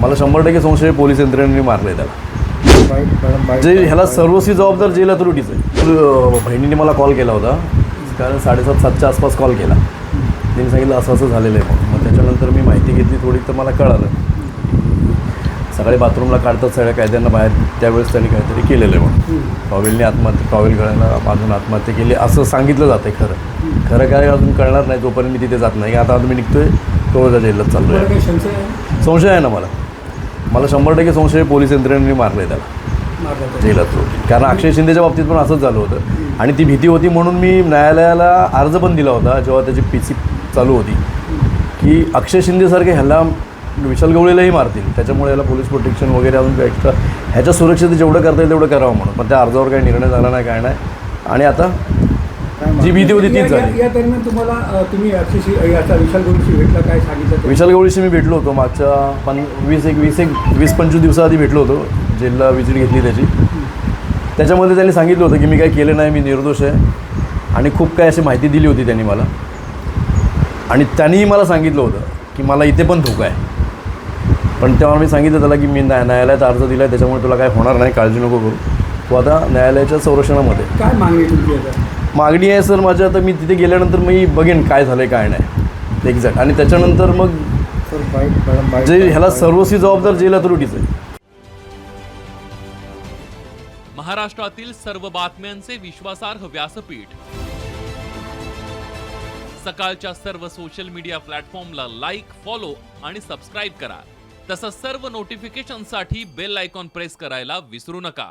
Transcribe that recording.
मला शंभर टक्के संशय पोलीस यंत्रणेने मारले त्याला. जे ह्याला सर्वस्वी जबाबदार जेल अथॉरिटीच आहे. बहिणीने मला कॉल केला होता. कारण साडेसात सातच्या आसपास कॉल केला. त्यांनी सांगितलं असं असं झालेलं आहे. मग त्याच्यानंतर मी माहिती घेतली थोडी तर मला कळालं. सकाळी बाथरूमला काढतात सगळ्या कायद्यांना बाहेर. त्यावेळेस त्यांनी काहीतरी केलेलं आहे म्हणून. टॉवेलने आत्महत्या टॉवेल गळ्याला बांधून आत्महत्या केली. असं सांगितलं जातं खरं. खरं काय अजून कळणार नाही जोपर्यंत मी तिथे जात नाही. आता मी निघतोय तोळजा जेललाच चाललो आहे. आहे? संशय आहे ना मला. मला शंभर टक्के संशय पोलीस यंत्रणेने मारले त्याला. जेलात कारण अक्षय शिंदेच्या बाबतीत पण असंच झालं होतं. आणि ती भीती होती म्हणून मी न्यायालयाला अर्ज पण दिला होता जेव्हा त्याची पी सी चालू होती की अक्षय शिंदेसारखे ह्याला विशाल गवळीलाही मारतील. त्याच्यामुळे याला पोलीस प्रोटेक्शन वगैरे अजून काही एक्स्ट्रा ह्याच्या सुरक्षित जेवढं करता येईल तेवढं करावं म्हणून. पण त्या अर्जावर काही निर्णय झाला नाही काय नाही. आणि आता जी भीती होती तीच झाली. या दरम्यान तुम्हाला तुम्ही याचा विशाल गोडीशी भेटला काय सांगितलं? विशाल गवळीशी मी भेटलो होतो. मागच्या पन वीस एक वीस एक वीस पंचवीस दिवसाआधी भेटलो होतो. जेलला विजिट घेतली त्याची. त्याच्यामध्ये त्यांनी सांगितलं होतं की मी काही केलं नाही मी निर्दोष आहे. आणि खूप काही अशी माहिती दिली होती त्यांनी मला. आणि त्यांनीही मला सांगितलं होतं की मला इथे पण धोका आहे. पण तेव्हा मी सांगितलं त्याला की मी न्याय न्यायालयात अर्ज दिला आहे त्याच्यामुळे तुला काय होणार नाही काळजी नको करू. तू आता न्यायालयाच्या संरक्षणामध्ये. काय मागणी आहे तुमची आता? मागणी आहे सर माझी आता मी तिथे गेल्यानंतर मी बघेन काय झालं आहे काय नाही. एक्झॅक्ट आणि त्याच्यानंतर मग जे ह्याला सर्वस्वी जबाबदार जेल अथॉरिटीच आहे. महाराष्ट्रातील सर्व बातम्यांचे विश्वासार्ह व्यासपीठ. सकाळच्या सर्व सोशल मीडिया प्लॅटफॉर्मला लाईक फॉलो आणि सबस्क्राईब करा. तसंच सर्व नोटिफिकेशनसाठी बेल आयकॉन प्रेस करायला विसरू नका.